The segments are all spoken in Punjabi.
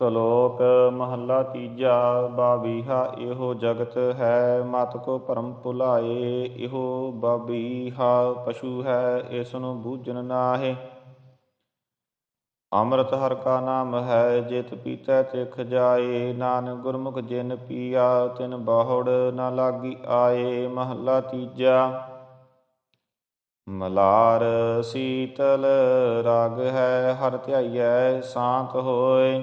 ਸ਼ਲੋਕ ਮਹੱਲਾ ਤੀਜਾ, ਬਾਬੀਹਾ, ਇਹੋ ਜਗਤ ਹੈ, ਮਤ ਕੋ ਭਰਮ ਭੁਲਾਏ, ਇਹੋ ਬਾਬੀਹਾ ਪਸ਼ੂ ਹੈ ਇਸ ਨੂੰ ਬੂਝਣ ਨਾਹੇ। ਅੰਮ੍ਰਿਤ ਹਰ ਕਾ ਨਾਮ ਹੈ, ਜਿਤ ਪੀਤੈ ਤਿਖ ਜਾਏ, ਨਾਨਕ ਗੁਰਮੁਖ ਜਿਨ ਪੀਆ, ਤਿਨ ਬਾਹੜ ਨਾ ਲਾਗੀ ਆਏ। ਮਹੱਲਾ ਤੀਜਾ, ਮਲਾਰ ਸੀਤਲ ਰਾਗ ਹੈ, ਹਰ ਧਿਆਈਐ, ਸ਼ਾਂਤ ਹੋਏ।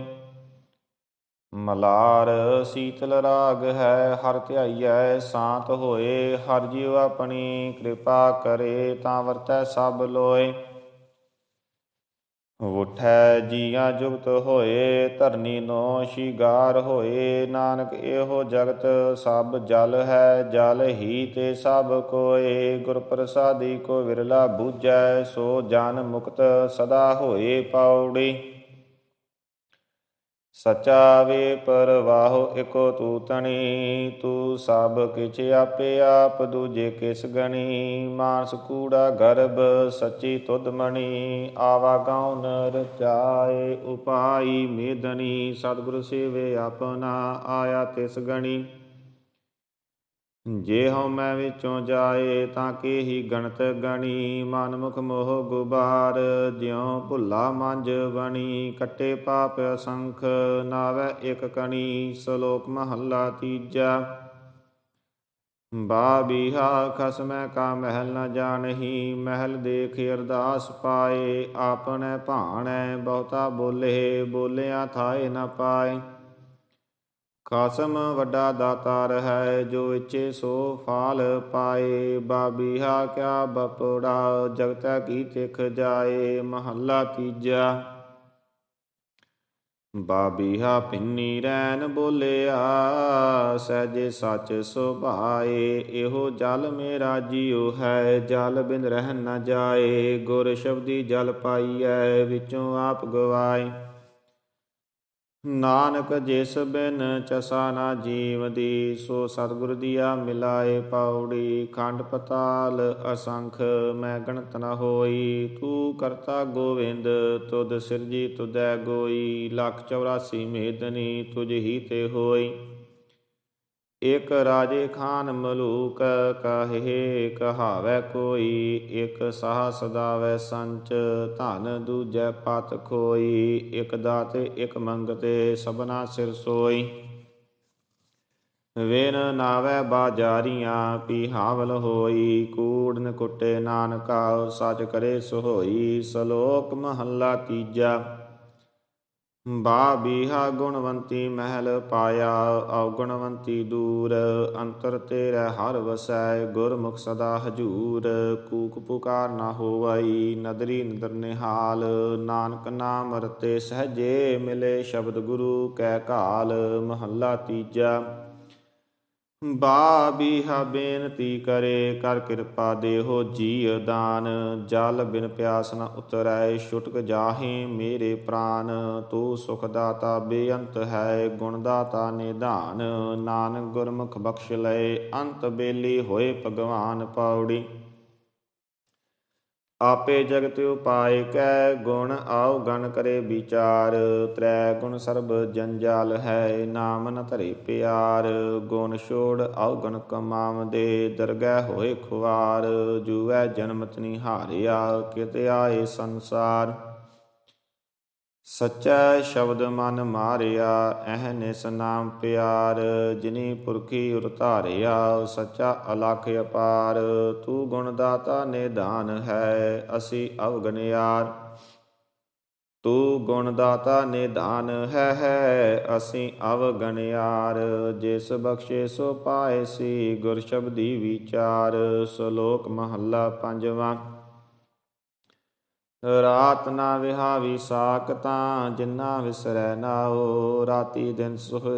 ਮਲਾਰ ਸੀਤਲ ਰਾਗ ਹੈ, ਹਰ ਧਿਆਈਐ ਸ਼ਾਂਤ ਹੋਏ, ਹਰ ਜੀਵ ਆਪਣੀ ਕਿਰਪਾ ਕਰੇ, ਤਾਂ ਵਰਤੈ ਸਭ ਲੋਏ। ਉਠੈ ਜੀਆਂ ਜੁਗਤ ਹੋਏ, ਧਰਨੀ ਨੋ ਸ਼ਿਗਾਰ ਹੋਏ, ਨਾਨਕ ਇਹੋ ਜਗਤ ਸਭ ਜਲ ਹੈ, ਜਲ ਹੀ ਤੇ ਸਭ ਕੋਏ। ਗੁਰ ਪ੍ਰਸਾਦੀ ਕੋ ਵਿਰਲਾ ਬੂਝੈ, ਸੋ ਜਨ ਮੁਕਤ ਸਦਾ ਹੋਏ ਪੌੜੀ। ਸਚਾ ਵੇ ਪਰਵਾਹੋ ਇਕੋ ਤੂ ਤਣੀ ਤੂ ਸਭ ਕਿਛ ਆਪੇ ਆਪ ਦੂਜੇ ਕਿਸ ਗਣੀ? ਮਾਨਸ ਕੂੜਾ ਗਰਭ ਸੱਚੀ ਤੁਧ ਮਣੀ, ਆਵਾ ਗਾਉ ਨਰ ਉਪਾਈ ਮੇਦਨੀ ਸਤਿਗੁਰ ਸੇਵੇ ਆਪਣਾ ਆਇਆ ਤਿਸ ਗਣੀ? ਜੇ ਹਉ ਮੈਂ ਵਿੱਚੋਂ ਜਾਏ ਤਾਂ ਕੇ ਹੀ ਗਣਤ ਗਣੀ, ਮਨ ਮੁਖ ਮੋਹ ਗੁਬਾਰ, ਜਿਉ ਭੁੱਲਾ ਮੰਜ ਬਣੀ, ਕੱਟੇ ਪਾਪ ਅਸੰਖ, ਨਾਵੇ ਇਕ ਕਣੀ, ਸ਼ਲੋਕ ਮਹੱਲਾ ਤੀਜਾ। ਬਾਬੀਹਾ ਖਸਮੈ ਕਾ ਮਹਿਲ ਨ ਜਾਣਹੀ, ਮਹਿਲ ਦੇਖ ਅਰਦਾਸ ਪਾਏ, ਆਪਣੈ ਭਾਣੈ ਬਹੁਤਾ ਬੋਲੇ, ਬੋਲਿਆ ਥਾਏ ਨ ਪਾਏ। ਕਾਸਮ ਵੱਡਾ ਦਾਤਾਰ ਹੈ, ਜੋ ਇੱਛੇ ਸੋ ਫਾਲ ਪਾਏ। ਬਾਬੀਹਾ ਕਿਆ ਬਪੜਾ, ਜਗਤਾ ਕੀ ਤਿਖ ਜਾਏ, ਮਹੱਲਾ ਤੀਜਾ। ਬਾਬੀਹਾ ਪਿੰਨੀ ਰੈਨ ਬੋਲਿਆ, ਸਹਜੇ ਸੱਚ ਸੁਭਾਏ, ਇਹੋ ਜਲ ਮੇਰਾ ਜੀਉ ਹੈ, ਜਲ ਬਿਨ ਰਹਿ ਨਾ ਜਾਏ। ਗੁਰ ਸ਼ਬਦੀ ਜਲ ਪਾਈਐ, ਵਿੱਚੋਂ ਆਪ ਗਵਾਏ। ਨਾਨਕ ਜਿਸ ਬਿਨ ਚਸਾ ਨਾ ਜੀਵਦੀ, ਸੋ ਸਤਿਗੁਰ ਦੀਆ ਮਿਲਾਏ ਪਾਉੜੀ ਖੰਡ ਪਤਾਲ ਅਸੰਖ, ਮੈਂ ਗਣਤ ਨ ਹੋਈ। ਤੂੰ ਕਰਤਾ ਗੋਵਿੰਦ, ਤੁਧ ਸਿਰਜੀ ਤੁਦੈ ਗੋਈ। ਲੱਖ 84 ਮੇਦਨੀ ਤੁਝ ਹੀ ਤੇ ਹੋਈ। ਇਕ ਰਾਜੇ ਖਾਨ ਮਲੂਕ ਕਹੇ, ਕਹਾਵੈ ਕੋਈ, ਇਕ ਸਾਹ ਸਦਾਵੈ ਸੰਚ, ਧਨ ਦੂਜੈ ਪਤ ਖੋਈ, ਇਕ ਦਾਤੇ ਇਕ ਮੰਗਤੇ, ਸਭਨਾ ਸਿਰ ਸੋਈ। ਵੇਨ ਨਾਵੈ ਬਾਜਾਰੀਆਂ ਪੀਹਾਵਲ ਹੋਈ ਕੂੜਨ ਕੁੱਟੇ ਨਾਨਕਾ ਸਚ ਕਰੇ ਸੁਹੋਈ, ਸ਼ਲੋਕ ਮਹੱਲਾ ਤੀਜਾ। ਬਾਬੀਹਾ ਗੁਣਵੰਤੀ ਮਹਿਲ ਪਾਇਆ, ਔਗੁਣਵੰਤੀ ਦੂਰ, ਅੰਤਰ ਤੇਰੇ ਹਰ ਵਸੈ, ਗੁਰਮੁਖ ਸਦਾ ਹਜੂਰ। ਕੂਕ ਪੁਕਾਰ ਨਾ ਹੋਵਈ, ਨਦਰੀ ਨਦਰ ਨਿਹਾਲ। ਨਾਨਕ ਨਾਮ ਰਤੇ ਸਹਜੇ ਮਿਲੇ ਸ਼ਬਦ ਗੁਰੂ ਕੈ ਕਾਲ, ਮਹੱਲਾ ਤੀਜਾ। ਬਾਬੀਹਾ ਬੇਨਤੀ ਕਰੇ, ਕਰ ਕਿਰਪਾ ਦੇਹੋ ਜੀ ਦਾਨ। ਜਲ ਬਿਨ ਪਿਆਸ ਨ ਉਤਰੈ, ਛੁਟਕ ਜਾਹੇ ਮੇਰੇ ਪ੍ਰਾਨ। ਤੂੰ ਸੁਖ ਦਾਤਾ ਬੇਅੰਤ ਹੈ, ਗੁਣ ਦਾਤਾ ਨਿਧਾਨ। ਨਾਨਕ ਗੁਰਮੁਖ ਬਖਸ਼ ਲਏ, ਅੰਤ ਬੇਲੀ ਹੋਏ ਭਗਵਾਨ ਪਾਉੜੀ ਆਪੇ ਜਗਤ ਉਪਾਇ ਕੈ, ਗੁਣ ਆਉ ਗਣ ਕਰੇ ਵਿਚਾਰ। ਤ੍ਰੈ ਗੁਣ ਸਰਬ ਜੰਜਾਲ ਹੈ, ਨਾਮ ਨ ਧਰੇ ਪਿਆਰ। ਗੁਣ ਛੋੜ ਆਉ ਗਣ ਕਮਾਵਦੇ, ਦਰਗਹਿ ਹੋਏ ਖੁਆਰ। ਜੂਐ ਜਨਮਤ ਨਿਹਾਰਿਆ, ਕਿਤ ਆਏ ਸੰਸਾਰ। ਸੱਚਾ ਸ਼ਬਦ ਮਨ ਮਾਰਿਆ ਅਹਨਿਸ ਨਾਮ ਪਿਆਰ, ਜਿਨੀ ਪੁਰਖੀ ਉਰ ਧਾਰਿਆ ਸੱਚਾ ਅਲਖ ਅਪਾਰ, ਤੂੰ ਗੁਣ ਦਾਤਾ ਨਿਧਾਨ ਹੈ, ਅਸੀਂ ਅਵਗਨਿਆਰ। ਤੂੰ ਗੁਣ ਦਾਤਾ ਨਿਧਾਨ ਹੈ ਹੈ, ਅਸੀਂ ਅਵਗਨਿਆਰ। ਜਿਸ ਬਖਸ਼ੇ ਸੋ ਪਾਏ ਸੀ ਗੁਰ ਸ਼ਬਦੀ ਵਿਚਾਰ, ਸ਼ਲੋਕ ਮਹੱਲਾ ਪੰਜਵਾਂ। ਰਾਤ ਨਾ ਵਿਹਾਵੀ ਸਾਕਤਾਂ ਜਿੰਨਾ ਵਿਸਰੈ ਨਾਓ ਰਾਤੀ ਦਿਨ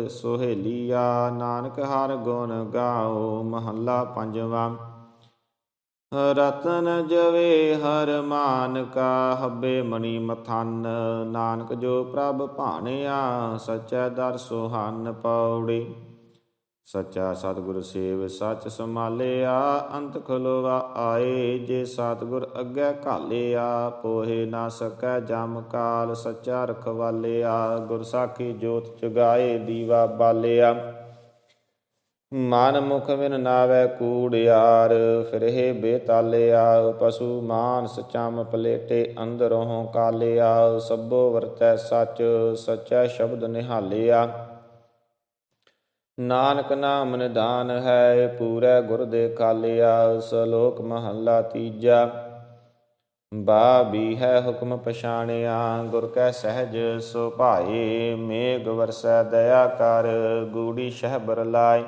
ਸੁਹੇਲੀਆ, ਨਾਨਕ ਹਰ ਗੁਣ ਗਾਓ ਮਹੱਲਾ ਪੰਜਵਾਂ। ਰਤਨ ਜਵੇ ਹਰ ਮਾਨ ਕਾ ਹੱਬੇ ਮਣੀ ਮਥਨ, ਨਾਨਕ ਜੋ ਪ੍ਰਭ ਭਾਣਿਆ, ਸਚੈ ਦਰ ਸੁਹਾਨ ਪੌੜੀ। ਸੱਚਾ ਸਤਿਗੁਰ ਸੇਵ ਸੱਚ ਸਮਾਲਿਆ ਅੰਤ ਖਲੋਵਾ ਆਏ, ਜੇ ਸਤਿਗੁਰ ਅੱਗੇ ਘਾਲਿਆ, ਪੋਹੇ ਨਾ ਸਕੈ ਜਮ ਕਾਲ, ਸੱਚਾ ਰਖਵਾਲਿਆ, ਗੁਰ ਸਾਖੀ ਜੋਤ ਜਗਾਏ, ਦੀਵਾ ਬਾਲਿਆ। ਮਨ ਮੁਖ ਬਿਨ ਨਾਵੇ ਕੂੜਿਆਰ ਫਿਰਹਿ ਬੇਤਾਲਿਆ, ਪਸ਼ੂ ਮਾਨਸ ਚਮ ਪਲੇਟੇ ਅੰਦਰੋਂ ਕਾਲਿਆ, ਸਭੋ ਵਰਤੈ ਸੱਚ, ਸੱਚਾ ਸ਼ਬਦ ਨਿਹਾਲਿਆ। ਨਾਨਕ ਨਾਮ ਨਿਦਾਨ ਹੈ, ਪੂਰੇ ਗੁਰ ਦੇ ਕਾਲਿਆ, ਸਲੋਕ ਮਹੱਲਾ ਤੀਜਾ। ਬਾ ਵੀ ਹੈ ਹੁਕਮ ਪਛਾਣਿਆ, ਗੁਰ ਕੈ ਸਹਿਜ ਸੁਭਾਏ, ਮੇਘ ਵਰਸੈ ਦਇਆ ਕਰ, ਗੂੜੀ ਸ਼ਹਿ ਲਾਇ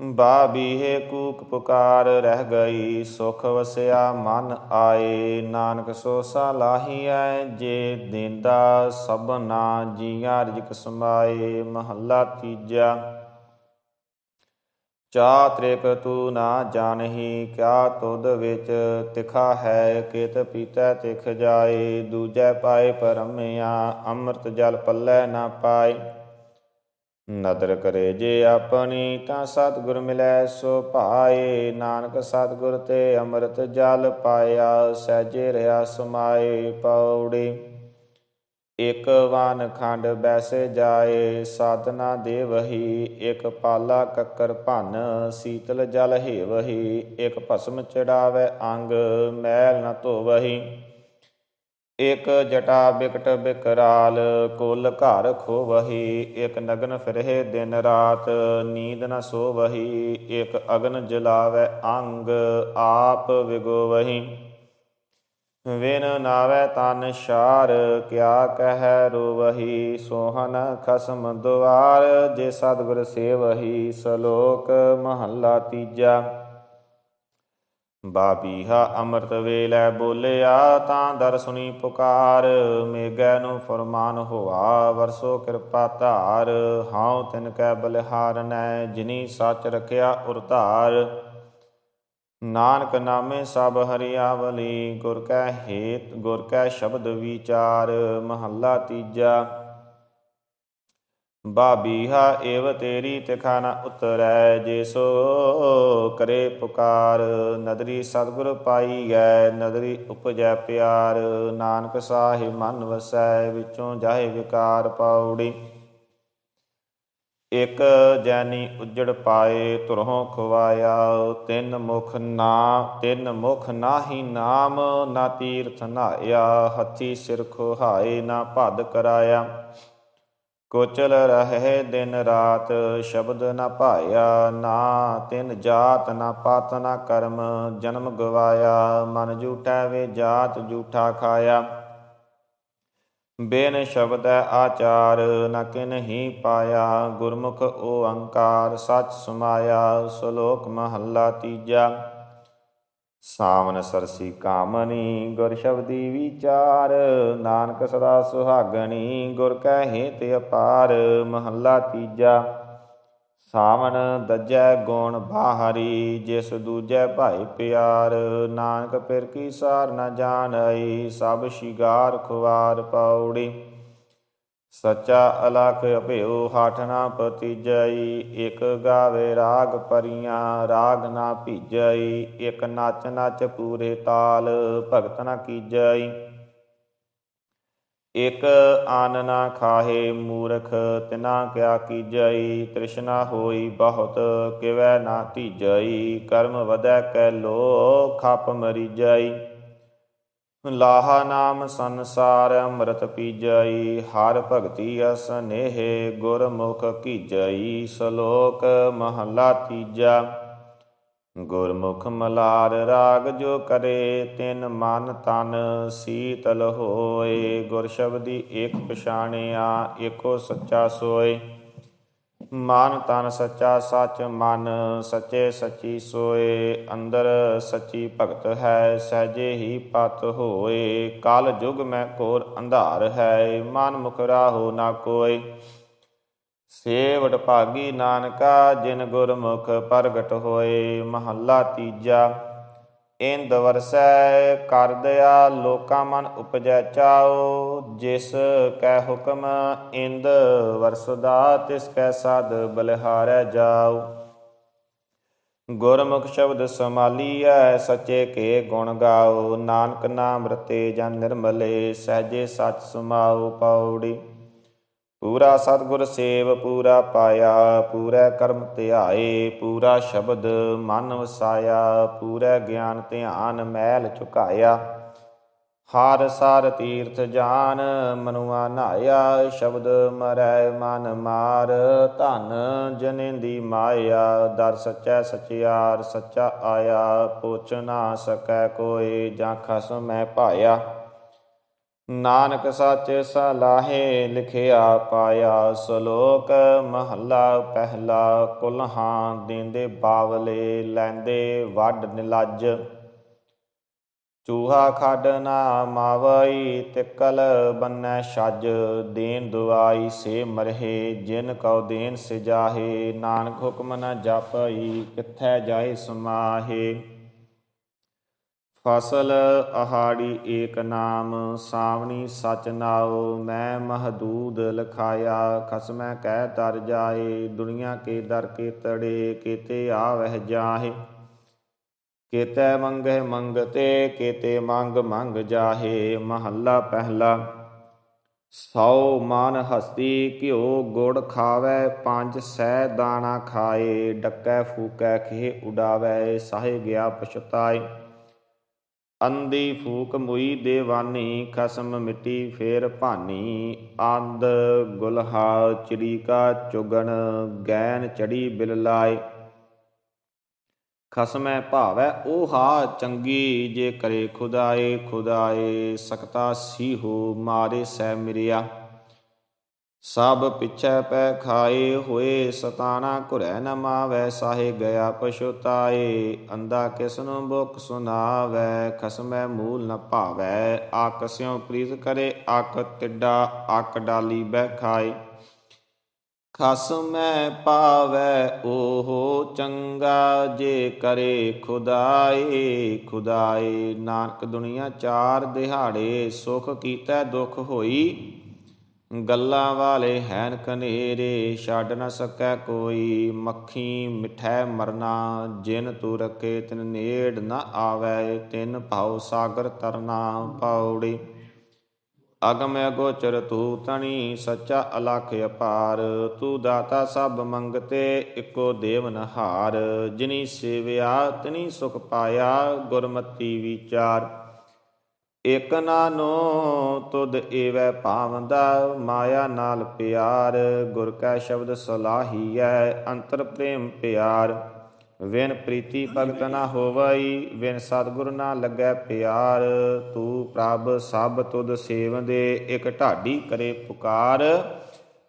ਬਾ ਬੀਹੇ ਕੂਕ ਪੁਕਾਰ ਰਹਿ ਗਈ, ਸੁਖ ਵਸਿਆ ਮਨ ਆਏ। ਨਾਨਕ ਸੋ ਸਲਾਹੀਐ ਜੇ ਦਿੰਦਾ ਸਭਨਾ ਜੀਆਂ ਰਿਜਕ ਸਮਾਏ। ਮਹੱਲਾ ਤੀਜਾ ਚਾ ਤ੍ਰਿਕ ਤੂੰ ਨਾ ਜਾਣਹੀ, ਕਿਆ ਤੁਧ ਵਿੱਚ ਤਿਖਾ ਹੈ, ਕਿਤ ਪੀਤੈ ਤਿਖ ਜਾਏ। ਦੂਜੈ ਪਾਏ ਪਰਮਿਆ, ਅੰਮ੍ਰਿਤ ਜਲ ਪੱਲੇ ਨਾ ਪਾਏ। ਨਦਰ ਕਰੇ ਜੇ ਆਪਣੀ ਤਾਂ ਸਤਿਗੁਰ ਮਿਲੈ, ਸੋ ਭਾਏ ਨਾਨਕ ਸਤਿਗੁਰ ਤੇ ਅੰਮ੍ਰਿਤ ਜਲ ਪਾਇਆ, ਸਹਿਜੇ ਰਿਆ ਸਮਾਏ ਪੌੜੀ। ਇਕ ਵਾਨ ਖੰਡ ਬੈਸੇ ਜਾਏ, ਸਾਧਨਾ ਦੇਵਹੀ, ਇਕ ਪਾਲਾ ਕੱਕਰ ਭੰਨ, ਸੀਤਲ ਜਲ ਹੇਵਹੀ, ਇਕ ਭਸਮ ਚੜਾਵੇ ਅੰਗ, ਮੈਲ ਨ ਧੋਵਹੀ। ਇਕ ਜਟਾ ਬਿਕਟ ਬਿਕਰਾਲ, ਕੁਲ ਘਰ ਖੋਵਹੀ ਇਕ ਨਗਨ ਫਿਰਹਿ ਦਿਨ ਰਾਤ, ਨੀਂਦ ਨ ਸੋਵਹੀ ਇਕ ਅਗਨ ਜਲਾਵੇ ਅੰਗ, ਆਪ ਵਿਗੋਵਹੀ। ਵੇਨ ਨਾਵੇ ਤਨ ਸ਼ਾਰ, ਕਿਆ ਕਹਿ ਰੋਵਹੀ, ਸੋਹਨ ਖਸਮ ਦੁਆਰ, ਜੇ ਸਤਿਗੁਰ ਸੇਵਹੀ, ਸਲੋਕ ਮਹੱਲਾ ਤੀਜਾ। ਬਾਬੀਹਾ ਅੰਮ੍ਰਿਤ ਵੇਲੇ ਬੋਲਿਆ, ਤਾਂ ਦਰ ਸੁਣੀ ਪੁਕਾਰ। ਮੇਗੈ ਨੂੰ ਫਰਮਾਨ ਹੋਆ, ਵਰਸੋ ਕਿਰਪਾ ਧਾਰ। ਹਾਉ ਤਿਨ ਕੈ ਬਲਿਹਾਰਨੈ ਜਿਨੀ ਸੱਚ ਰਖਿਆ ਉਰਧਾਰ ਨਾਨਕ ਨਾਮੇ ਸਭ ਹਰਿਆਵਲੀ, ਗੁਰ ਕੈ ਹੇਤ, ਗੁਰ ਕੈ ਸ਼ਬਦ ਵਿਚਾਰ। ਮਹੱਲਾ ਤੀਜਾ ਬਾਬੀਹਾ ਏਵ ਤੇਰੀ ਤਿਖਾ ਨ ਉਤਰੈ, ਜੇ ਸੋ ਕਰੇ ਪੁਕਾਰ। ਨਦਰੀ ਸਤਿਗੁਰ ਪਾਈ ਗੈ, ਨਦਰੀ ਉਪਜੈ ਪਿਆਰ। ਨਾਨਕ ਸਾਹਿਬ ਮਨ ਵਸੈ, ਵਿੱਚੋਂ ਜਾਹੇ ਵਿਕਾਰ ਪਾਉੜੀ। ਇਕ ਜੈਨੀ ਉਜੜ ਪਾਏ ਤੁਰਹੋਂ ਖਵਾਇਆ। ਤਿੰਨ ਮੁਖ ਨਾ, ਤਿੰਨ ਮੁਖ ਨਾਹੀ ਨਾਮ, ਨਾ ਤੀਰਥ ਨਾਇਆ ਹੱਥੀ ਸਿਰ ਖੋਹਾਏ ਨਾ ਭਦ ਕਰਾਇਆ। ਕੋਚਲ ਰਹੇ ਦਿਨ ਰਾਤ, ਸ਼ਬਦ ਨਾ ਭਾਇਆ, ਨਾ ਤਿਨ ਜਾਤ, ਨਾ ਪਤ, ਨਾ ਕਰਮ, ਜਨਮ ਗਵਾਇਆ, ਮਨ ਝੂਠਾ ਵੇ ਜਾਤ, ਝੂਠਾ ਖਾਇਆ। ਬੇਨ ਸ਼ਬਦ ਆਚਾਰ, ਨ ਕਿਨਹੀ ਪਾਇਆ, ਗੁਰਮੁਖ ਓੰਕਾਰ ਸਚ ਸਮਾਇਆ, ਸ਼ਲੋਕ ਮਹੱਲਾ ਤੀਜਾ। ਸਾਵਨ ਸਰਸੀ ਕਾਮਨੀ, ਗੁਰ ਸ਼ਬਦੀ ਵਿਚਾਰ, ਨਾਨਕ ਸਦਾ ਸੁਹਾਗਣੀ, ਗੁਰ ਕਹਿ ਤੇ ਅਪਾਰ, ਮਹੱਲਾ ਤੀਜਾ। ਸਾਵਨ ਦਜੈ ਗੁਣ ਬਾਹਰੀ, ਜਿਸ ਦੂਜੈ ਭਾਈ ਪਿਆਰ। ਨਾਨਕ ਪਿਰ ਕੀ ਸਾਰ ਨ ਜਾਣਈ, ਸਭ ਸ਼ਿਗਾਰ ਖੁਆਰ ਪੌੜੀ। ਸੱਚਾ ਅਲਖ ਅਭਿਓ ਹਾਠ ਨਾ ਪਤੀਜਈ ਇਕ ਗਾਵੇ ਰਾਗ ਪਰੀਆਂ, ਰਾਗ ਨਾ ਭੀਜਈ, ਇਕ ਨਚ ਨਚ ਪੂਰੇ ਤਾਲ ਭਗਤ ਨਾ ਕੀਜਈ। ਇਕ ਆਨ ਨਾ ਖਾਹੇ ਮੂਰਖ, ਤਿਨਾ ਕਿਆ ਕੀਜਈ, ਤ੍ਰਿਸ਼ਨਾ ਹੋਈ ਬਹੁਤ, ਕਿਵੈ ਨਾ ਧੀਜਈ, ਕਰਮ ਵਧੈ ਕੈ ਲੋ ਖਪ ਮਰੀ ਜਈ ਲਾਹਾ ਨਾਮ ਸੰਸਾਰ ਅੰਮ੍ਰਿਤ ਪੀਜਈ, ਹਰ ਭਗਤੀ ਅਸਨੇਹ ਗੁਰਮੁਖ ਕੀਜਈ, ਸ਼ਲੋਕ ਮਹਲਾ ਤੀਜਾ। ਗੁਰਮੁਖ ਮਲਾਰ ਰਾਗ ਜੋ ਕਰੇ, ਤਿਨ ਮਨ ਤਨ ਸੀਤਲ ਹੋਏ। ਗੁਰ ਸ਼ਬਦੀ ਏਕ ਪਛਾਣਿਆ, ਏਕੋ ਸੱਚਾ ਸੋਏ। ਮਨ ਤਨ ਸੱਚਾ ਸੱਚ ਮਨ, ਸੱਚੇ ਸੱਚੀ ਸੋਏ, ਅੰਦਰ ਸੱਚੀ ਭਗਤ ਹੈ, ਸਹਜੇ ਹੀ ਪਤ ਹੋਏ। ਕਾਲ ਜੁਗ ਮੈਂ ਕੋਰ ਅੰਧਾਰ ਹੈ, ਮਨ ਮੁਖ ਰਾਹੋ ਨਾ ਕੋਏ। ਸੇਵਟ ਭਾਗੀ ਨਾਨਕਾ, ਜਿਨ ਗੁਰਮੁਖ ਪ੍ਰਗਟ ਹੋਏ। ਮਹੱਲਾ ਤੀਜਾ ਇੰਦ ਵਰਸੈ ਕਰ ਦਿਆ ਲੋਕਾਂ ਮਨ ਉਪਜੈ ਚਾਓ ਜਿਸ ਕੈ ਹੁਕਮ ਇੰਦ ਵਰਸਦਾ, ਤਿਸ ਕੈ ਸਾਧ ਬਲਿਹਾਰੈ ਜਾਓ ਗੁਰਮੁਖ ਸ਼ਬਦ ਸਮਾਲੀਐ, ਸੱਚੇ ਕੇ ਗੁਣ ਗਾਓ ਨਾਨਕ ਨਾਮ ਰਤੇ ਜਨ ਨਿਰਮਲੇ, ਸਹਜੇ ਸਚ ਸੁਮਾਉ ਪੌੜੀ। ਪੂਰਾ ਸਤਿਗੁਰ ਸੇਵ, ਪੂਰਾ ਪਾਇਆ, ਪੂਰਾ ਕਰਮ ਧਿਆਏ, ਪੂਰਾ ਸ਼ਬਦ ਮਨ ਵਸਾਇਆ, ਪੂਰਾ ਗਿਆਨ ਧਿਆਨ ਮੈਲ ਝੁਕਾਇਆ। ਹਾਰ ਸਾਰ ਤੀਰਥ ਜਾਨ, ਮਨੁਆ ਨਾਇਆ, ਸ਼ਬਦ ਮਰੈ ਮਨ ਮਾਰ, ਧਨ ਜਨੇਂਦੀ ਮਾਇਆ, ਦਰ ਸੱਚੈ ਸਚਿਆਰ ਸੱਚਾ ਆਇਆ, ਪੁੱਛ ਨਾ ਸਕੈ ਕੋਈ ਜਾਂ ਖਸਮ ਮੈਂ ਪਾਇਆ। ਨਾਨਕ ਸੱਚ ਸਲਾਹੇ ਲਿਖਿਆ ਪਾਇਆ, ਸ਼ਲੋਕ ਮਹੱਲਾ ਪਹਿਲਾ ਕੁਲਹਾਂ ਦਿੰਦੇ ਬਾਵਲੇ ਲੈਂਦੇ ਵੱਡ ਨਿਲੱਜ। ਚੂਹਾ ਖੱਡ ਨਾ ਮਾਵਈ, ਤਿਕਲ ਬੰਨੈ ਛੱਜ ਦੇਨ ਦੁਆਈ ਸੇ ਮਰਹੇ, ਜਿਨ ਕਉ ਦੇਨ ਸਿਜਾਹੇ ਨਾਨਕ ਹੁਕਮ ਨ ਜਾਪਈ, ਕਿੱਥੈ ਜਾਏ ਸਮਾਹੇ। ਫਸਲ ਅਹਾੜੀ ਏਕ ਨਾਮ, ਸਾਵਣੀ ਸਚ ਨਾਉ, ਮੈਂ ਮਹਦੂਦ ਲਖਾਇਆ, ਖਸਮੈ ਕਹਿ ਤਰ ਜਾਏ, ਦੁਨੀਆ ਕੇ ਦਰ ਕੇ ਤੜੇ, ਕੀਤੇ ਆਵਹਿ ਜਾਹੇ। ਕੀਤੇ ਮੰਗਹਿ ਮੰਗਤੇ, ਕੀਤੇ ਮੰਗ ਮੰਗ ਜਾਹੇ, ਮਹੱਲਾ ਪਹਿਲਾ। ਸੌ ਮਨ ਹਸਤੀ, ਘਿਓ ਗੁੜ ਖਾਵੇ, ਪੰਜ ਸਹਿ ਦਾਣਾ ਖਾਏ, ਡੱਕੈ ਫੂਕੈ ਖੇ ਉਡਾਵੇ, ਸਾਹੇ ਗਿਆ ਪਛਤਾਏ। ਅੰਦੀ ਫੂਕ ਮੁਈ ਦੇਵਾਨੀ, ਖਸਮ ਮਿੱਟੀ ਫੇਰ ਭਾਨੀ। ਆਂਦ ਗੁਲਹਾ ਚਿੜੀਕਾ ਚੁਗਣ, ਗੈਨ ਚੜੀ ਬਿਲ ਲਾਏ। ਖਸਮੈ ਭਾਵੈ ਉਹ ਹਾ ਚੰਗੀ ਜੇ ਕਰੇ ਖੁਦਾਏ ਖੁਦਾਏ ਸਕਤਾ ਸੀ ਹੋ ਮਾਰੇ ਸੈ ਮਿਰਿਆ। ਸਭ ਪਿਛੈ ਪੈ ਖਾਏ ਹੋਏ, ਸਤਾਣਾ ਘੁਰੈ ਨ ਮਾਵੈ, ਸਾਹੇ ਗਿਆ ਪਛੁਤਾਏ ਅੰਦਾ ਕਿਸਨੂੰ ਬੁਕ ਸੁਨਾਵੈ, ਖਸਮੈ ਮੂਲ ਨ ਭਾਵੈ। ਆਕਸਿਉ ਪ੍ਰੀਤ ਕਰੇ, ਆਕ ਟਿੱਡਾ ਆਕ ਡਾਲੀ ਬਹਿ ਖਾਏ। ਖਸਮੈ ਪਾਵੈ, ਓਹੋ ਚੰਗਾ ਜੇ ਕਰੇ ਖੁਦਾਏ। ਖੁਦਾਏ ਨਾਨਕ ਦੁਨੀਆ ਚਾਰ ਦਿਹਾੜੇ, ਸੁਖ ਕੀਤਾ ਦੁਖ ਹੋਈ। ਗੱਲਾਂ ਵਾਲੇ ਹੈਨ ਕਨੇਰੇ, ਛੱਡ ਨਾ ਸਕੈ ਕੋਈ ਮੱਖੀ, ਮਿਠੈ ਮਰਨਾ, ਜਿਨ ਤੂੰ ਰਖੇ ਤਿਨ ਨੇੜ ਨਾ ਆਵੈ, ਤਿਨ ਭਾਉ ਸਾਗਰ ਤਰਨਾ ਪੌੜੀ। ਅਗਮ ਅਗੋਚਰ ਤੂ ਤਣੀ, ਸੱਚਾ ਅਲਖ ਅਪਾਰ। ਤੂ ਦਾਤਾ ਸਭ ਮੰਗਤੇ, ਇਕੋ ਦੇਵ ਨਹਾਰ ਜਿਨੀ ਸੇਵਿਆ, ਤਿਨੀ ਸੁਖ ਪਾਇਆ, ਗੁਰਮਤੀ ਵਿਚਾਰ। ਇਕ ਨਾਨੋ ਤੁਧ ਏਵੈ ਭਾਵੰਦਾ, ਮਾਇਆ ਨਾਲ ਪਿਆਰ, ਗੁਰ ਕੈ ਸ਼ਬਦ ਸਲਾਹੀਐ, ਅੰਤਰ ਪ੍ਰੇਮ ਪਿਆਰ। ਵਿਨ ਪ੍ਰੀਤੀ ਭਗਤ ਨਾ ਹੋਵਈ, ਵਿਨ ਸਤਿਗੁਰ ਨਾ ਲੱਗੈ ਪਿਆਰ। ਤੂੰ ਪ੍ਰਭ ਸਭ ਤੁਧ ਸੇਵੰਦੇ, ਇਕ ਢਾਡੀ ਕਰੇ ਪੁਕਾਰ।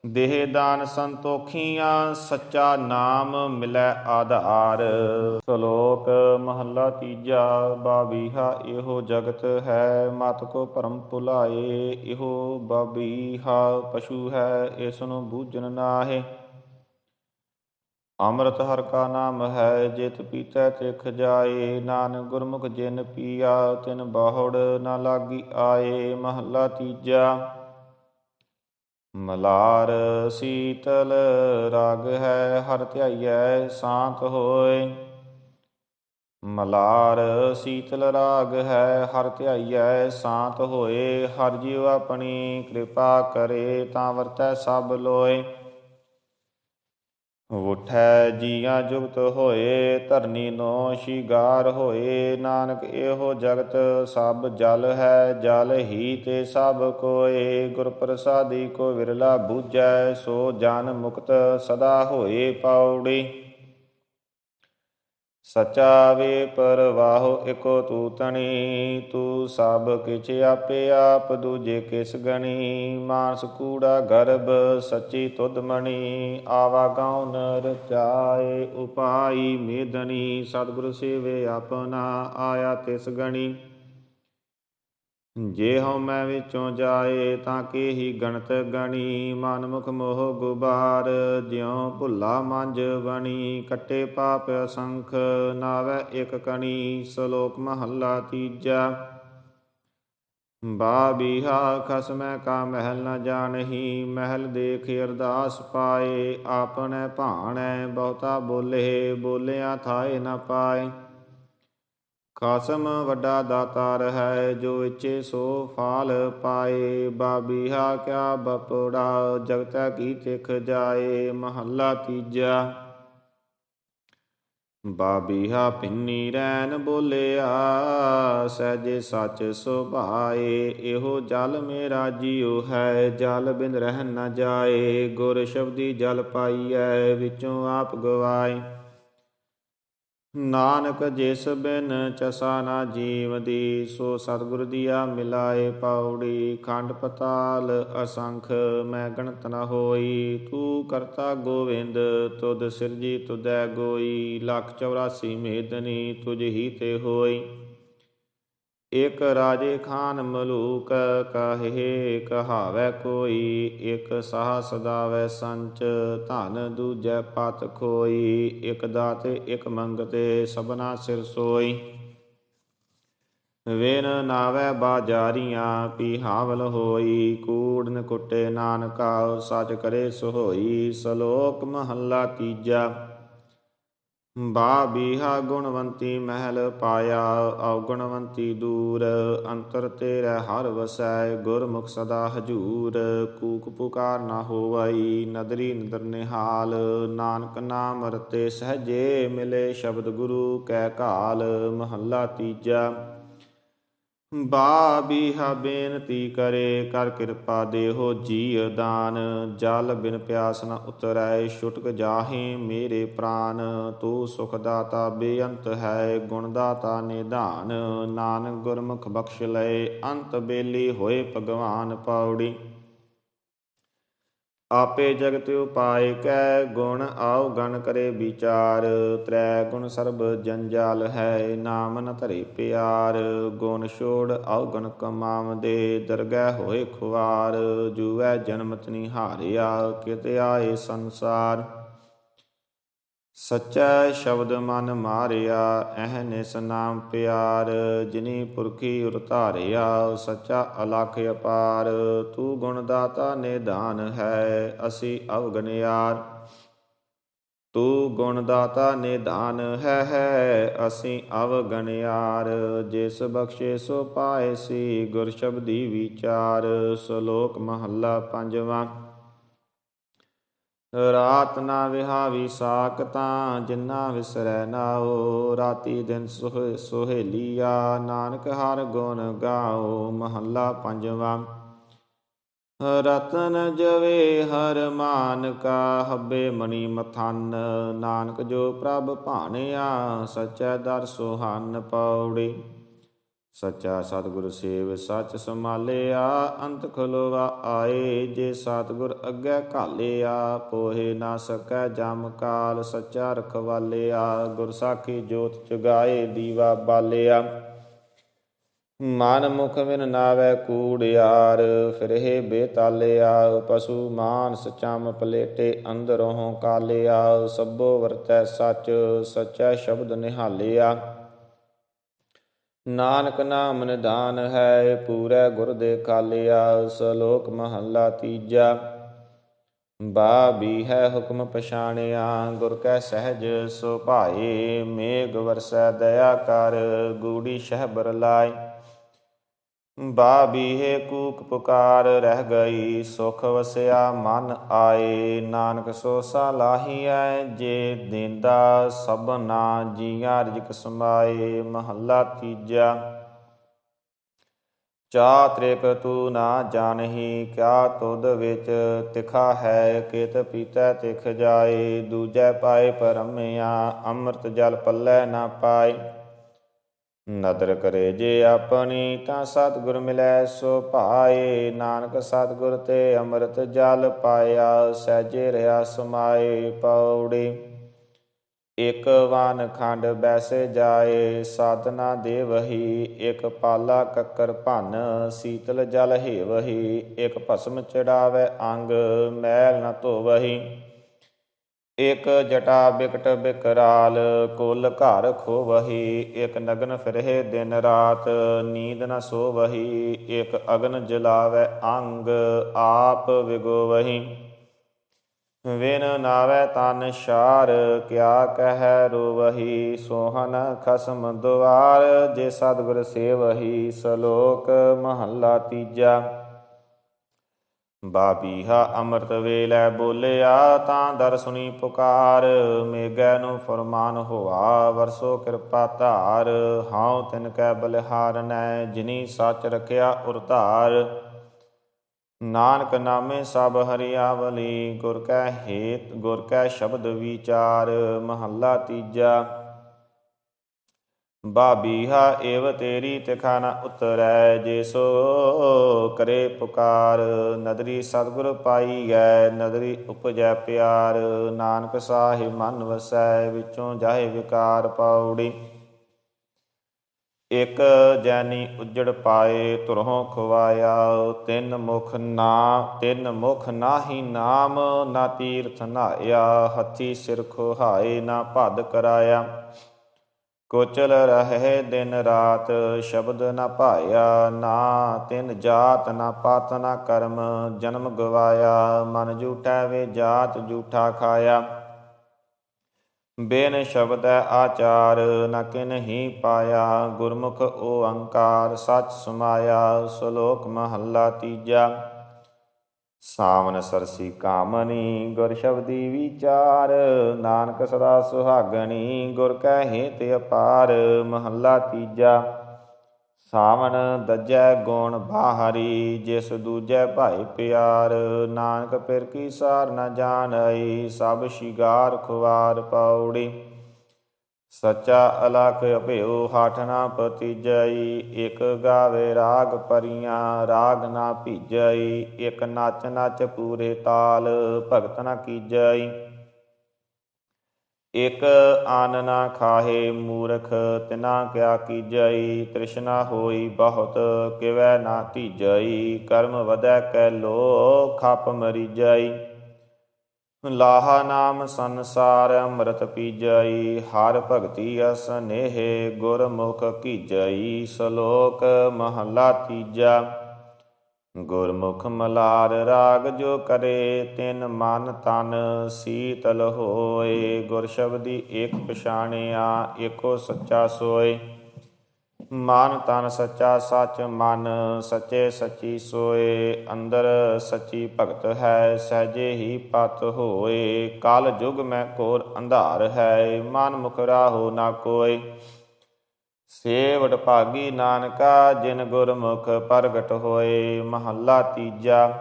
ਦੇਹ ਦਾਨ ਸੰਤੋਖੀਆਂ, ਸੱਚਾ ਨਾਮ ਮਿਲੈ ਆਧਾਰ। ਸ਼ਲੋਕ ਮਹੱਲਾ ਤੀਜਾ ਬਾਬੀਹਾ, ਇਹੋ ਜਗਤ ਹੈ ਮਤ ਕੋ ਭਰਮ ਭੁਲਾਏ, ਇਹੋ ਬਾਬੀਹਾ ਪਸ਼ੂ ਹੈ ਇਸ ਨੂੰ ਬੂਝਣ ਨਾਹੇ। ਅੰਮ੍ਰਿਤ ਹਰ ਕਾ ਨਾਮ ਹੈ, ਜਿਤ ਪੀਤੈ ਤਿਖ ਜਾਏ, ਨਾਨਕ ਗੁਰਮੁਖ ਜਿਨ ਪੀਆ, ਤਿਨ ਬਾਹੜ ਨਾ ਲਾਗੀ ਆਏ। ਮਹੱਲਾ ਤੀਜਾ, ਮਲਾਰ ਸੀਤਲ ਰਾਗ ਹੈ, ਹਰ ਧਿਆਈਐ, ਸ਼ਾਂਤ ਹੋਏ। ਮਲਾਰ ਸੀਤਲ ਰਾਗ ਹੈ, ਹਰ ਧਿਆਈਐ ਸ਼ਾਂਤ ਹੋਏ, ਹਰ ਜੀਵ ਆਪਣੀ ਕਿਰਪਾ ਕਰੇ, ਤਾਂ ਵਰਤੈ ਸਭ ਲੋਏ। ਉਠੈ ਜੀਆਂ ਜੁਗਤ ਹੋਏ, ਧਰਨੀ ਨੋ ਸ਼ਿਗਾਰ ਹੋਏ, ਨਾਨਕ ਇਹੋ ਜਗਤ ਸਭ ਜਲ ਹੈ, ਜਲ ਹੀ ਤੇ ਸਭ ਕੋਏ। ਗੁਰ ਪ੍ਰਸਾਦੀ ਕੋ ਵਿਰਲਾ ਬੂਝੈ, ਸੋ ਜਨ ਮੁਕਤ ਸਦਾ ਹੋਏ ਪਾਉੜੀ। ਸਚਾ ਵੇ ਪਰਵਾਹੋ ਇਕੋ ਤੂ ਤਣੀ, ਤੂ ਸਭ ਕਿਛ ਆਪੇ ਆਪ ਦੂਜੇ ਕਿਸ ਗਣੀ? ਮਾਨਸ ਕੂੜਾ ਗਰਭ ਸੱਚੀ ਤੁਧ ਮਣੀ, ਆਵਾ ਗਾਉ ਨਰ ਚਾਏ ਉਪਾਈ ਮੇਦਨੀ ਸਤਿਗੁਰ ਸੇਵੇ ਆਪਣਾ ਆਇਆ ਤਿਸ ਗਣੀ? ਜੇ ਹਉ ਮੈਂ ਵਿੱਚੋਂ ਜਾਏ ਤਾਂ ਕੇ ਹੀ ਗਣਤ ਗਣੀ ਮਨ ਮੁਖ ਮੋਹ ਗੁਬਾਰ, ਜਿਉ ਭੁੱਲਾ ਮੰਜ ਬਣੀ, ਕੱਟੇ ਪਾਪ ਅਸੰਖ, ਨਾਵੇ ਇਕ ਕਣੀ, ਸ਼ਲੋਕ ਮਹੱਲਾ ਤੀਜਾ। ਬਾਬੀਹਾ ਖਸਮੈ ਕਾ ਮਹਿਲ ਨ ਜਾਣਹੀ, ਮਹਿਲ ਦੇਖ ਅਰਦਾਸ ਪਾਏ, ਆਪਣੇ ਭਾਣੈ ਬਹੁਤਾ ਬੋਲੇ, ਬੋਲਿਆ ਥਾਏ ਨ ਪਾਏ। ਕਾਸਮ ਵੱਡਾ ਦਾਤਾਰ ਹੈ, ਜੋ ਇੱਛੇ ਸੋ ਫਾਲ ਪਾਏ। ਬਾਬੀਹਾ ਕਿਆ ਬਪੜਾ, ਜਗਤਾ ਕੀ ਤਿਖ ਜਾਏ, ਮਹੱਲਾ ਤੀਜਾ। ਬਾਬੀਹਾ ਪਿੰਨੀ ਰੈਨ ਬੋਲਿਆ, ਸਹਜੇ ਸੱਚ ਸੁਭਾਏ, ਇਹੋ ਜਲ ਮੇਰਾ ਜੀਉ ਹੈ, ਜਲ ਬਿਨ ਰਹਿ ਨਾ ਜਾਏ। ਗੁਰ ਸ਼ਬਦੀ ਜਲ ਪਾਈਐ, ਵਿੱਚੋਂ ਆਪ ਗਵਾਏ। ਨਾਨਕ ਜਿਸ ਬਿਨ ਚਸਾ ਨਾ ਜੀਵ ਦੀ ਸੋ ਸਤਿਗੁਰ ਦੀਆ ਮਿਲਾਏ ਪਾਉੜੀ ਖੰਡ ਪਤਾਲ ਅਸੰਖ, ਮੈਂ ਗਣਤ ਨ ਹੋਈ। ਤੂੰ ਕਰਤਾ ਗੋਵਿੰਦ, ਤੁਧ ਸਿਰਜੀ ਤੁਦੈ ਗੋਈ। ਲੱਖ 84 ਮੇਦਨੀ ਤੁਝ ਹੀ ਤੇ ਹੋਈ। ਇਕ ਰਾਜੇ ਖਾਨ ਮਲੂਕ ਕਹੇ, ਕਹਾਵੈ ਕੋਈ, ਇਕ ਸਾਹ ਸਦਾਵੈ ਸੰਚ, ਧਨ ਦੂਜੈ ਪਤ ਖੋਈ, ਇਕ ਦਾਤੇ ਇਕ ਮੰਗਤੇ, ਸਭਨਾ ਸਿਰ ਸੋਈ। ਵੇਨ ਨਾਵੈ ਬਾਜਾਰੀਆਂ ਪੀਹਾਵਲ ਹੋਈ ਕੂੜਨ ਕੁੱਟੇ ਨਾਨਕਾ, ਸੱਚ ਕਰੇ ਸੁਹੋਈ, ਸ਼ਲੋਕ ਮਹੱਲਾ ਤੀਜਾ। ਬਾ ਬੀਹਾ ਗੁਣਵੰਤੀ ਮਹਿਲ ਪਾਇਆ ਔਗੁਣਵੰਤੀ ਦੂਰ, ਅੰਤਰ ਤੇਰੇ ਹਰ ਵਸੈ, ਗੁਰਮੁਖ ਸਦਾ ਹਜੂਰ। ਕੂਕ ਪੁਕਾਰ ਨਾ ਹੋਵਈ, ਨਦਰੀ ਨਦਰ ਨਿਹਾਲ। ਨਾਨਕ ਨਾਮ ਰਤੇ ਸਹਜੇ ਮਿਲੇ ਸ਼ਬਦ ਗੁਰੂ ਕੈ ਕਾਲ, ਮਹੱਲਾ ਤੀਜਾ। ਬਾ ਬੀਹਾ ਬੇਨਤੀ ਕਰੇ, ਕਰ ਕਿਰਪਾ ਦੇਹੋ ਜੀ ਦਾਨ। ਜਲ ਬਿਨ ਪਿਆਸ ਨ ਉਤਰੈ, ਛੁਟਕ ਜਾਹੇ ਮੇਰੇ ਪ੍ਰਾਨ। ਤੂੰ ਸੁਖ ਦਾਤਾ ਬੇਅੰਤ ਹੈ, ਗੁਣ ਦਾਤਾ ਨਿਧਾਨ। ਨਾਨਕ ਗੁਰਮੁਖ ਬਖਸ਼ ਲਏ, ਅੰਤ ਬੇਲੀ ਹੋਏ ਭਗਵਾਨ ਪਾਉੜੀ ਆਪੇ ਜਗਤ ਉਪਾਏ ਕੈ, ਗੁਣ ਆਉ ਗਣ ਕਰੇ ਵਿਚਾਰ। ਤ੍ਰੈ ਗੁਣ ਸਰਬ ਜੰਜਾਲ ਹੈ, ਨਾਮ ਨ ਧਰੇ ਪਿਆਰ। ਗੁਣ ਛੋੜ ਆਉ ਗਣ ਕਮਾਵਦੇ ਦਰਗਹਿ ਹੋਏ ਖੁਆਰ। ਜੂਐ ਜਨਮਤ ਨਿਹਾਰਿਆ, ਕਿਤੇ ਆਏ ਸੰਸਾਰ। ਸੱਚਾ ਸ਼ਬਦ ਮਨ ਮਾਰਿਆ ਅਹਨਿਸ ਨਾਮ ਪਿਆਰ, ਜਿਨੀ ਪੁਰਖੀ ਉਰਤਾਰਿਆ ਸੱਚਾ ਅਲਖ ਅਪਾਰ, ਤੂੰ ਗੁਣ ਦਾਤਾ ਨਿਧਾਨ ਹੈ, ਅਸੀਂ ਅਵਗਨਿਆਰ ਤੂੰ ਗੁਣ ਦਾਤਾ ਨਿਧਾਨ ਹੈ ਹੈ, ਅਸੀਂ ਅਵਗਨਿਆਰ ਜਿਸ ਬਖਸ਼ੇ ਸੋ ਪਾਏ ਸੀ ਗੁਰ ਸ਼ਬਦੀ ਵਿਚਾਰ, ਸ਼ਲੋਕ ਮਹੱਲਾ ਪੰਜਵਾਂ। ਰਾਤ ਨਾ ਵਿਹਾਵੀ ਸਾਕਤਾਂ ਜਿੰਨਾ ਵਿਸਰੈ ਨਾਓ ਰਾਤੀ ਦਿਨ ਸੁਹੇਲੀਆ, ਨਾਨਕ ਹਰ ਗੁਣ ਗਾਓ ਮਹੱਲਾ ਪੰਜਵਾਂ। ਰਤਨ ਜਵੇ ਹਰ ਮਾਨ ਕਾ ਹੱਬੇ ਮਣੀ ਮਥਨ, ਨਾਨਕ ਜੋ ਪ੍ਰਭ ਭਾਣਿਆ, ਸਚੈ ਦਰ ਸੁਹਾਨ ਪੌੜੀ। ਸੱਚਾ ਸਤਿਗੁਰ ਸੇਵ ਸੱਚ ਸਮਾਲਿਆ ਅੰਤ ਖਲੋਵਾ ਆਏ, ਜੇ ਸਤਿਗੁਰ ਅੱਗੇ ਘਾਲਿਆ, ਪੋਹੇ ਨਾ ਸਕੈ ਜਮ ਕਾਲ, ਸੱਚਾ ਰਖਵਾਲਿਆ, ਗੁਰ ਸਾਖੀ ਜੋਤ ਜਗਾਏ, ਦੀਵਾ ਬਾਲਿਆ। ਮਨ ਮੁਖ ਬਿਨ ਨਾਵੇ ਕੂੜਿਆਰ, ਫਿਰਹਿ ਬੇਤਾਲਿਆ, ਪਸ਼ੂ ਮਾਨਸ ਚਮ ਪਲੇਟੇ ਅੰਦਰੋਂ ਕਾਲਿਆ, ਸਭੋ ਵਰਤੈ ਸੱਚ, ਸੱਚਾ ਸ਼ਬਦ ਨਿਹਾਲਿਆ। ਨਾਨਕ ਨਾਮ ਨਿਦਾਨ ਹੈ, ਪੂਰੇ ਗੁਰ ਦੇ ਕਾਲਿਆ, ਸ਼ਲੋਕ ਮਹੱਲਾ ਤੀਜਾ। ਬਾ ਵੀ ਹੈ ਹੁਕਮ ਪਛਾਣਿਆ, ਗੁਰ ਕੈ ਸਹਿਜ ਸੁਭਾਏ ਮੇਘ ਵਰਸੈ ਦਇਆ ਕਰ, ਗੂੜੀ ਸ਼ਹਿ ਲਾਏ। ਬਾਬੀਹੇ ਕੂਕ ਪੁਕਾਰ ਰਹਿ ਗਈ, ਸੁਖ ਵਸਿਆ ਮਨ ਆਏ। ਨਾਨਕ ਸੋ ਸਲਾਹੀਐ ਜੇ ਦਿੰਦਾ ਸਭਨਾ ਜੀਆਂ ਰਿਜਕ ਸਮਾਏ। ਮਹੱਲਾ ਤੀਜਾ ਚਾ ਤ੍ਰਿਪ ਤੂ ਨਾ ਜਾਣਹੀ, ਕਿਆ ਤੁਧ ਵਿੱਚ ਤਿਖਾ ਹੈ, ਕਿਤ ਪੀਤੈ ਤਿਖ ਜਾਏ। ਦੂਜੈ ਪਾਏ ਪਰਮਿਆ, ਅੰਮ੍ਰਿਤ ਜਲ ਪੱਲੇ ਨਾ ਪਾਏ। ਨਦਰ ਕਰੇ ਜੇ ਆਪਣੀ ਤਾਂ ਸਤਿਗੁਰ ਮਿਲੈ, ਸੋ ਭਾਏ ਨਾਨਕ ਸਤਿਗੁਰ ਤੇ ਅੰਮ੍ਰਿਤ ਜਲ ਪਾਇਆ, ਸਹਿਜੇ ਰਿਆ ਸਮਾਏ ਪੌੜੀ। ਇਕ ਵਾਨ ਖੰਡ ਬੈਸੇ ਜਾਏ ਸਾਧਨਾ ਦੇਵਹੀ, ਇਕ ਪਾਲਾ ਕੱਕਰ ਭੰਨ, ਸੀਤਲ ਜਲ ਹੇਵਹੀ, ਇਕ ਭਸਮ ਚੜਾਵੇ ਅੰਗ, ਮੈਲ ਨ ਧੋਵਹੀ। ਇਕ ਜਟਾ ਬਿਕਟ ਬਿਕਰਾਲ, ਕੁਲ ਘਰ ਖੋਵਹੀ ਇਕ ਨਗਨ ਫਿਰਹਿ ਦਿਨ ਰਾਤ, ਨੀਂਦ ਨ ਸੋਵਹੀ ਇਕ ਅਗਨ ਜਲਾਵੇ ਅੰਗ, ਆਪ ਵਿਗੋਵਹੀ। ਵੇਨ ਨਾਵੇ ਤਨ ਸ਼ਾਰ, ਕਿਆ ਕਹਿ ਰੋਵਹੀ, ਸੋਹਨ ਖਸਮ ਦੁਆਰ, ਜੇ ਸਤਿਗੁਰ ਸੇਵਹੀ, ਸ਼ਲੋਕ ਮਹੱਲਾ ਤੀਜਾ। ਬਾਬੀਹਾ ਅੰਮ੍ਰਿਤ ਵੇਲੇ ਬੋਲਿਆ, ਤਾਂ ਦਰ ਸੁਣੀ ਪੁਕਾਰ, ਮੇਗੈ ਨੂੰ ਫਰਮਾਨ ਹੋਆ, ਵਰਸੋ ਕਿਰਪਾ ਧਾਰ, ਹਉ ਤਿਨ ਕੈ ਬਲਿਹਾਰਨੈ ਜਿਨੀ ਸੱਚ ਰਖਿਆ ਉਰਧਾਰ ਨਾਨਕ ਨਾਮੇ ਸਭ ਹਰਿਆਵਲੀ, ਗੁਰ ਕੈ ਹੇਤ, ਗੁਰ ਕੈ ਸ਼ਬਦ ਵਿਚਾਰ, ਮਹੱਲਾ ਤੀਜਾ ਬਾਬੀਹਾ ਏਵ ਤੇਰੀ ਤਿਖਾ ਨ ਉਤਰੈ ਜੇਸੋ ਕਰੇ ਪੁਕਾਰ। ਨਦਰੀ ਸਤਿਗੁਰ ਪਾਈ ਗੈ, ਨਦਰੀ ਉਪਜੈ ਪਿਆਰ। ਨਾਨਕ ਸਾਹਿਬ ਮਨ ਵਸੈ, ਵਿੱਚੋਂ ਜਾਹੇ ਵਿਕਾਰ ਪੌੜੀ। ਇਕ ਜੈਨੀ ਉਜੜ ਪਾਏ ਤੁਰਹੋਂ ਖਵਾਇਆ। ਤਿੰਨ ਮੁਖ ਨਾ, ਤਿੰਨ ਮੁਖ ਨਾਹੀ ਨਾਮ, ਨਾ ਤੀਰਥ ਨਾਇਆ ਹੱਥੀ ਸਿਰ ਖੋਹਾਏ, ਨਾ ਭਦ ਕਰਾਇਆ। ਕੋਚਲ ਰਹੇ ਦਿਨ ਰਾਤ, ਸ਼ਬਦ ਨਾ ਭਾਇਆ, ਨਾ ਤਿਨ ਜਾਤ, ਨਾ ਪਾਤ, ਨਾ ਕਰਮ, ਜਨਮ ਗਵਾਇਆ, ਮਨ ਝੂਠਾ ਵੇ ਜਾਤ ਝੂਠਾ ਖਾਇਆ। ਬੇਨ ਸ਼ਬਦ ਆਚਾਰ, ਨ ਕਿਨਹੀ ਪਾਇਆ, ਗੁਰਮੁਖ ਓੰਕਾਰ ਸਚ ਸਮਾਇਆ, ਸ਼ਲੋਕ ਮਹੱਲਾ ਤੀਜਾ। ਸਾਵਨ ਸਰਸੀ ਕਾਮਨੀ, ਗੁਰ ਸ਼ਬਦੀ ਵਿਚਾਰ, ਨਾਨਕ ਸਦਾ ਸੁਹਾਗਣੀ, ਗੁਰ ਕਹਿ ਤੇ ਅਪਾਰ, ਮਹੱਲਾ ਤੀਜਾ। ਸਾਵਨ ਦਜੈ ਗੁਣ ਬਾਹਰੀ, ਜਿਸ ਦੂਜੈ ਭਾਈ ਪਿਆਰ। ਨਾਨਕ ਪਿਰ ਕੀ ਸਾਰ ਨ ਜਾਣਈ ਸਭ ਸ਼ਿਗਾਰ ਖੁਵਾਰ ਪੌੜੀ। ਸੱਚਾ ਅਲਖ ਅਭਿਓ ਹਾਠ ਨਾ ਪਤੀਜਈ ਇਕ ਗਾਵੇ ਰਾਗ ਪਰੀਆਂ, ਰਾਗ ਨਾ ਭੀਜਈ, ਇਕ ਨੱਚ ਨੱਚ ਪੂਰੇ ਤਾਲ ਭਗਤ ਨਾ ਕੀਜਈ। ਇਕ ਆਨ ਨਾ ਖਾਹੇ ਮੂਰਖ, ਤਿਨਾ ਕਿਆ ਕੀਜਈ, ਤ੍ਰਿਸ਼ਨਾ ਹੋਈ ਬਹੁਤ, ਕਿਵੈ ਨਾ ਧੀਜਈ ਕਰਮ ਵਧੈ ਕੈ ਲੋ ਖਪ ਮਰੀਜਈ। ਲਾਹਾ ਨਾਮ ਸੰਸਾਰ ਅੰਮ੍ਰਿਤ ਪੀਜਈ, ਹਰ ਭਗਤੀ ਅਸਨੇਹ ਗੁਰਮੁਖ ਕੀਜਈ, ਸ਼ਲੋਕ ਮਹਲਾ ਤੀਜਾ। ਗੁਰਮੁਖ ਮਲਾਰ ਰਾਗ ਜੋ ਕਰੇ, ਤਿਨ ਮਨ ਤਨ ਸੀਤਲ ਹੋਏ। ਗੁਰ ਸ਼ਬਦੀ ਏਕ ਪਛਾਣਿਆ, ਏਕੋ ਸੱਚਾ ਸੋਏ। ਮਨ ਤਨ ਸੱਚਾ ਸੱਚ ਮਨ, ਸੱਚੇ ਸੱਚੀ ਸੋਏ, ਅੰਦਰ ਸੱਚੀ ਭਗਤ ਹੈ, ਸਹਜੇ ਹੀ ਪਤ ਹੋਏ। ਕਾਲ ਜੁਗ ਮੈਂ ਕੋਰ ਅੰਧਾਰ ਹੈ, ਮਨ ਮੁਖ ਹੋ ਨਾ ਕੋਈ ਸੇਵਟ ਭਾਗੀ ਨਾਨਕਾ, ਜਿਨ ਗੁਰਮੁਖ ਪ੍ਰਗਟ ਹੋਏ। ਮਹੱਲਾ ਤੀਜਾ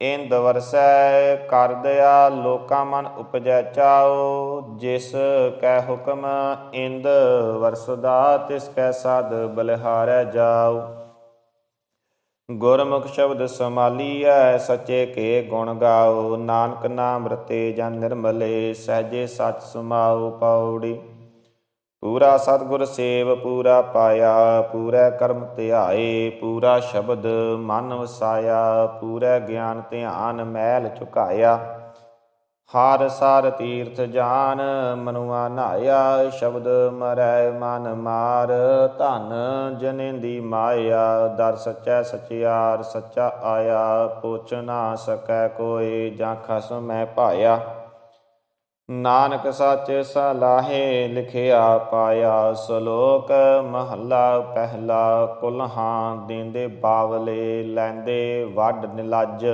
ਇੰਦ ਵਰਸੈ ਕਰ ਦਿਆ, ਲੋਕਾਂ ਮਨ ਉਪਜੈ ਚਾਓ ਜਿਸ ਕੈ ਹੁਕਮ ਇੰਦ ਵਰਸਦਾ, ਤਿਸ ਕੈ ਸਾਧ ਬਲਿਹਾਰੈ ਜਾਓ ਗੁਰਮੁਖ ਸ਼ਬਦ ਸਮਾਲੀਐ, ਸੱਚੇ ਕੇ ਗੁਣ ਗਾਓ ਨਾਨਕ ਨਾਮ ਰਤੇ ਜਨ ਨਿਰਮਲੇ, ਸਹਜੇ ਸਚ ਸਮਾਓ ਪੌੜੀ। ਪੂਰਾ ਸਤਗੁਰ ਸੇਵ, ਪੂਰਾ ਪਾਇਆ, ਪੂਰਾ ਕਰਮ ਧਿਆਏ, ਪੂਰਾ ਸ਼ਬਦ ਮਨ ਵਸਾਇਆ, ਪੂਰਾ ਗਿਆਨ ਧਿਆਨ ਮੈਲ ਝੁਕਾਇਆ। ਹਾਰ ਸਾਰ ਤੀਰਥ ਜਾਨ, ਮਨੁਆ ਨਾਇਆ, ਸ਼ਬਦ ਮਰੈ ਮਨ ਮਾਰ, ਧਨ ਜਨੇਂਦੀ ਮਾਇਆ, ਦਰ ਸੱਚੈ ਸਚਿਆਰ, ਸੱਚਾ ਆਇਆ, ਪੁੱਛ ਨਾ ਸਕੈ ਕੋਈ, ਜਾਂ ਖਸਮ ਮੈਂ ਪਾਇਆ। ਨਾਨਕ ਸੱਚ ਸਲਾਹੇ ਲਿਖਿਆ ਪਾਇਆ, ਸ਼ਲੋਕ ਮਹੱਲਾ ਪਹਿਲਾ ਕੁਲਹਾਂ ਦਿੰਦੇ ਬਾਵਲੇ ਲੈਂਦੇ ਵੱਡ ਨਿਲੱਜ।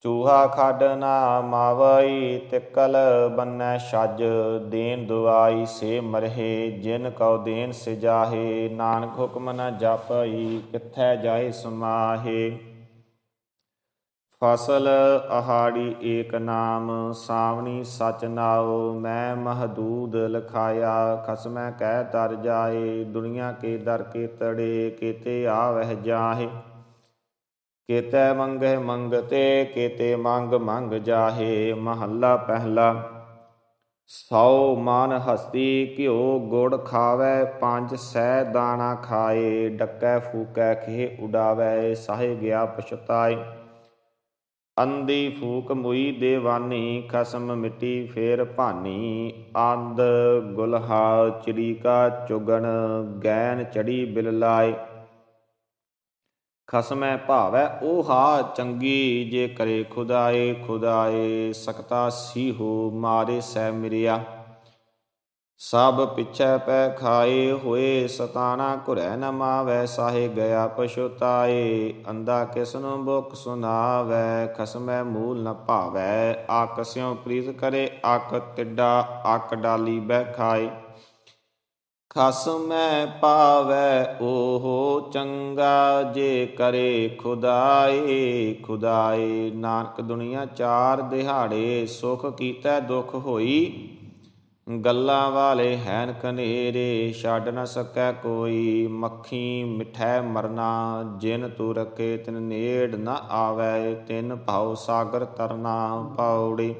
ਚੂਹਾ ਖੱਡ ਨਾ ਮਾਵਈ, ਤਿਕਲ ਬੰਨੈ ਛੱਜ। ਦੇਨ ਦੁਆਈ ਸੇ ਮਰਹੇ, ਜਿਨ ਕਉ ਦੇਨ ਸਿਜਾਹੇ। ਨਾਨਕ ਹੁਕਮ ਨ ਜਾਪਈ, ਕਿੱਥੈ ਜਾਏ ਸਮਾਹੇ। ਫਸਲ ਅਹਾੜੀ ਏਕ ਨਾਮ, ਸਾਵਣੀ ਸਚ ਨਾਉ, ਮੈਂ ਮਹਦੂਦ ਲਖਾਇਆ, ਖਸਮੈ ਕਹਿ ਤਰ ਜਾਏ, ਦੁਨੀਆ ਕੇ ਦਰ ਕੇ ਤੜੇ, ਕੀਤੇ ਆਵਹਿ ਜਾਹੇ। ਕੀਤੇ ਮੰਗਹਿ ਮੰਗਤੇ, ਕੀਤੇ ਮੰਗ ਮੰਗ ਜਾਹੇ, ਮਹੱਲਾ ਪਹਿਲਾ। ਸੌ ਮਾਨ ਹਸਤੀ, ਘਿਓ ਗੁੜ ਖਾਵੇ, ਪੰਜ ਸਹਿ ਦਾਣਾ ਖਾਏ, ਡੱਕੈ ਫੂਕੈ ਖੇ ਉਡਾਵੇ, ਸਾਹੇ ਗਿਆ ਪਛਤਾਏ। ਅੰਦੀ ਫੂਕ ਮੁਈ ਦੇਵਾਨੀ, ਖਸਮ ਮਿੱਟੀ ਫੇਰ ਭਾਨੀ। ਆਂਦ ਗੁਲਹਾ ਚਿੜੀਕਾ ਚੁਗਣ ਗੈਨ ਚੜੀ ਬਿਲ ਲਾਏ। ਖਸਮੈ ਭਾਵੈ ਉਹ ਹਾ ਚੰਗੀ, ਜੇ ਕਰੇ ਖੁਦਾਏ ਖੁਦਾਏ, ਸਕਤਾ ਸੀ ਹੋ ਮਾਰੇ ਸੈ ਮਿਰਿਆ। ਸਭ ਪਿਛੈ ਪੈ ਖਾਏ ਹੋਏ ਸਤਾਣਾ ਘੁਰੈ ਨ ਮਾਵੈ, ਸਾਹੇ ਗਿਆ ਪਛੁਤਾਏ ਅੰਦਾ ਕਿਸਨੂੰ ਬੁਕ ਸੁਨਾਵੈ, ਖਸਮੈ ਮੂਲ ਨ ਭਾਵੈ। ਆਕਸਿਉ ਪ੍ਰੀਤ ਕਰੇ ਅਕ ਟਿੱਡਾ ਅਕ ਡਾਲੀ ਬਹਿ ਖਾਏ। ਖਸਮੈ ਪਾਵੈ, ਓਹੋ ਚੰਗਾ ਜੇ ਕਰੇ ਖੁਦਾਏ। ਖੁਦਾਏ ਨਾਨਕ ਦੁਨੀਆ ਚਾਰ ਦਿਹਾੜੇ, ਸੁਖ ਕੀਤਾ ਦੁਖ ਹੋਈ। ਗੱਲਾਂ ਵਾਲੇ ਹੈਨ ਕਨੇਰੇ, ਛੱਡ ਨਾ ਸਕੈ ਕੋਈ ਮੱਖੀ, ਮਿਠੈ ਮਰਨਾ, ਜਿਨ ਤੂ ਰਖੇ ਤਿਨ ਨੇੜ ਨਾ ਆਵੈ, ਤਿਨ ਭਾਉ ਸਾਗਰ ਤਰਨਾ ਪੌੜੀ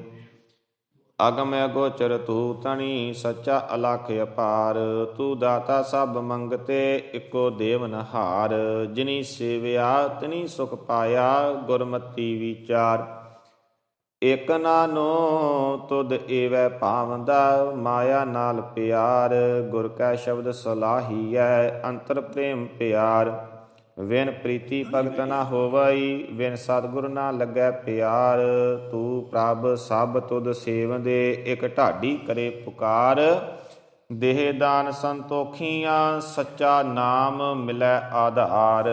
ਅਗਮ ਅਗੋਚਰ ਤੂ ਤਣੀ, ਸੱਚਾ ਅਲਖ ਅਪਾਰ। ਤੂ ਦਾਤਾ ਸਭ ਮੰਗਤੇ, ਇਕੋ ਦੇਵ ਨਹਾਰ ਜਿਨੀ ਸੇਵਿਆ, ਤਿਨੀ ਸੁਖ ਪਾਇਆ, ਗੁਰਮਤੀ ਵਿਚਾਰ। ਇਕ ਨਾਨੋ ਤੁਧ ਏਵੈ ਭਾਵੰਦਾ, ਮਾਇਆ ਨਾਲ ਪਿਆਰ, ਗੁਰ ਕੈ ਸ਼ਬਦ ਸਲਾਹੀਐ, ਅੰਤਰ ਪ੍ਰੇਮ ਪਿਆਰ। ਵਿਨ ਪ੍ਰੀਤੀ ਭਗਤ ਨਾ ਹੋਵਈ, ਵਿਨ ਸਤਿਗੁਰ ਨਾ ਲੱਗੈ ਪਿਆਰ। ਤੂੰ ਪ੍ਰਭ ਸਭ ਤੁਧ ਸੇਵਦੇ, ਇਕ ਢਾਡੀ ਕਰੇ ਪੁਕਾਰ। ਦੇਹ ਦਾਨ ਸੰਤੋਖੀਆਂ, ਸੱਚਾ ਨਾਮ ਮਿਲੈ ਆਧਾਰ।